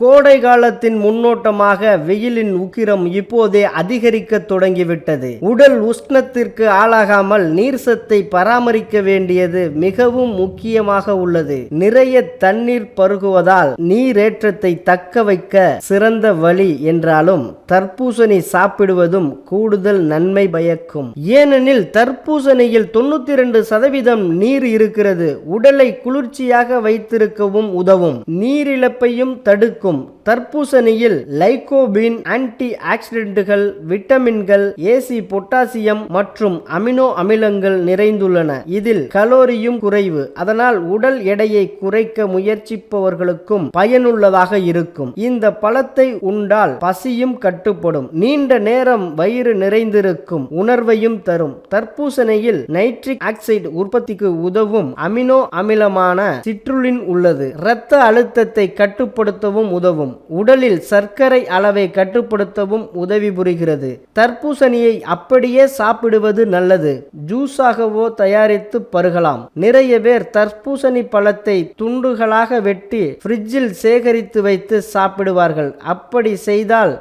கோடை காலத்தின் முன்னோட்டமாக வெயிலின் உக்கிரம் இப்போதே அதிகரிக்க தொடங்கிவிட்டது. உடல் உஷ்ணத்திற்கு ஆளாகாமல் நீர் சத்தை பராமரிக்க வேண்டியது மிகவும் முக்கியமாக உள்ளது. நிறைய தண்ணீர் பருகுவதால் நீரேற்றத்தை தக்க வைக்க சிறந்த வழி என்றாலும் தர்பூசணி சாப்பிடுவதும் கூடுதல் நன்மை பயக்கும். ஏனெனில் தர்பூசணியில் தொண்ணூத்தி இரண்டு சதவீதம் நீர் இருக்கிறது. உடலை குளிர்ச்சியாக வைத்திருக்கவும் உதவும். நீரிழப்பையும் தடுக்கும். தர்பூசணியில் லைகோபீன் ஆன்டி ஆக்சிடென்ட்டுகள் விட்டமின்கள் ஏசி பொட்டாசியம் மற்றும் அமினோ அமிலங்கள் நிறைந்துள்ளன. இதில் கலோரியும் குறைவு. அதனால் உடல் எடையை குறைக்க முயற்சிப்பவர்களுக்கும் பயனுள்ளதாக இருக்கும். இந்த பழத்தை உண்டால் பசியும் கட்டுப்படும். நீண்ட நேரம் வயிறு நிறைந்திருக்கும் உணர்வையும் தரும். தர்பூசணியில் நைட்ரிக் ஆக்சைடு உற்பத்திக்கு உதவும் அமினோ அமிலமான சிற்றுளின் உள்ளது. இரத்த அழுத்தத்தை கட்டுப்படுத்தவும் உதவும். உடலில் சர்க்கரை அளவை கட்டுப்படுத்தவும் உதவி புரிகிறது. தர்பூசணியை அப்படியே சாப்பிடுவது நல்லது. ஜூஸாகவோ தயாரித்து பருகலாம். நிறைய பேர் தர்பூசணி பழத்தை துண்டுகளாக வெட்டி ஃப்ரிட்ஜில் சேகரித்து வைத்து சாப்பிடுவார்கள். அப்படி செய்தால்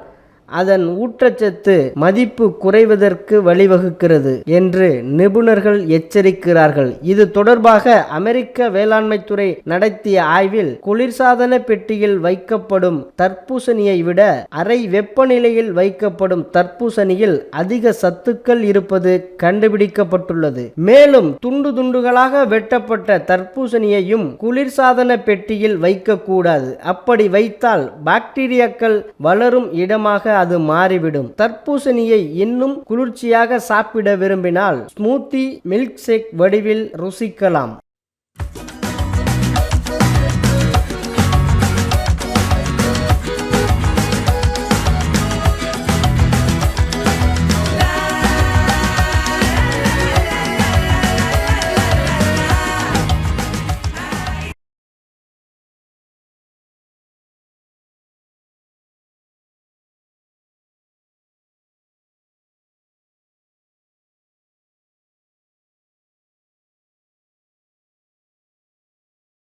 அதன் ஊட்டச்சத்து மதிப்பு குறைவதற்கு வழிவகுக்கிறது என்று நிபுணர்கள் எச்சரிக்கிறார்கள். இது தொடர்பாக அமெரிக்க வேளாண்மைத்துறை நடத்திய ஆய்வில் குளிர்சாதன பெட்டியில் வைக்கப்படும் தர்பூசணியை விட அறை வெப்பநிலையில் வைக்கப்படும் தர்பூசணியில் அதிக சத்துக்கள் இருப்பது கண்டுபிடிக்கப்பட்டுள்ளது. மேலும் துண்டு துண்டுகளாக வெட்டப்பட்ட தர்பூசணியையும் குளிர்சாதன பெட்டியில் வைக்கக்கூடாது. அப்படி வைத்தால் பாக்டீரியாக்கள் வளரும் இடமாக அது மாறிவிடும். தர்பூசணியை இன்னும் குளிர்ச்சியாக சாப்பிட விரும்பினால் ஸ்மூத்தி மில்க் ஷேக் வடிவில் ருசிக்கலாம்.